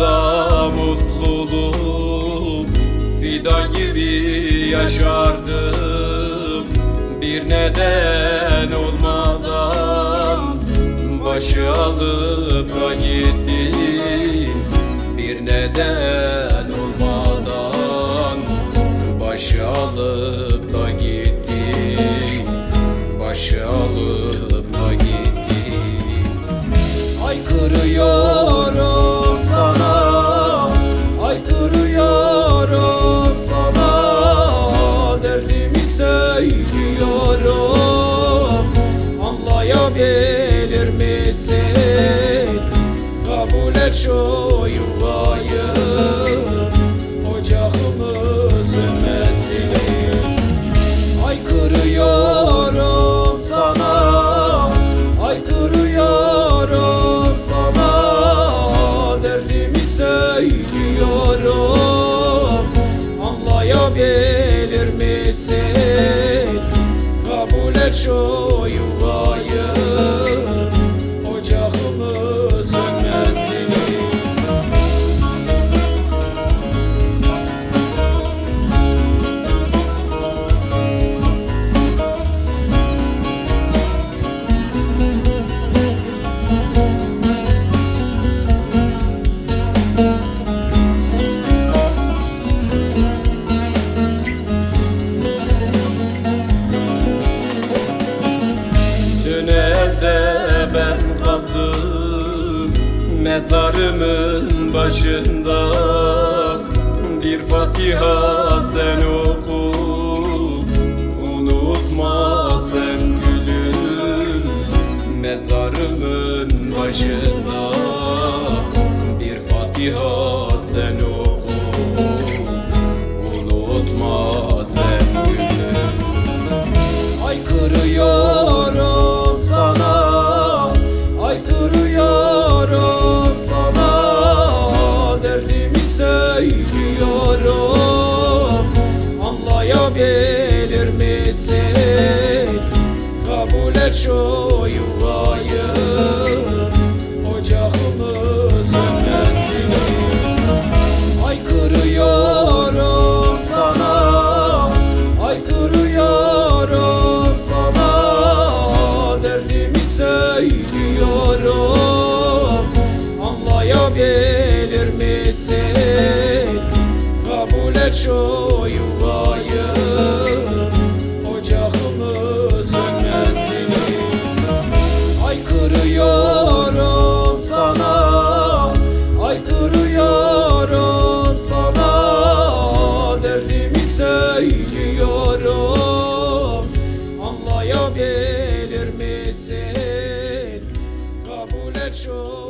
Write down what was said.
aramızda mutluluk Fidan gibi yaşardım Bir neden olmadan Başı alıp da gittin. Bir neden olmadan Başı alıp da gittin Şu yuvayı Ocağımız sönmesin Aykırıyorum sana Aykırıyorum sana Derdimi söylüyorum Anlayabilir misin? Kabul et şu Evde ben kazdım Mezarımın başında Bir Fatiha sen oku. Unutma sen gülüm. Mezarımın başında Bir Fatiha sen oku. Unutma sen gülüm. Aykırıyorum church.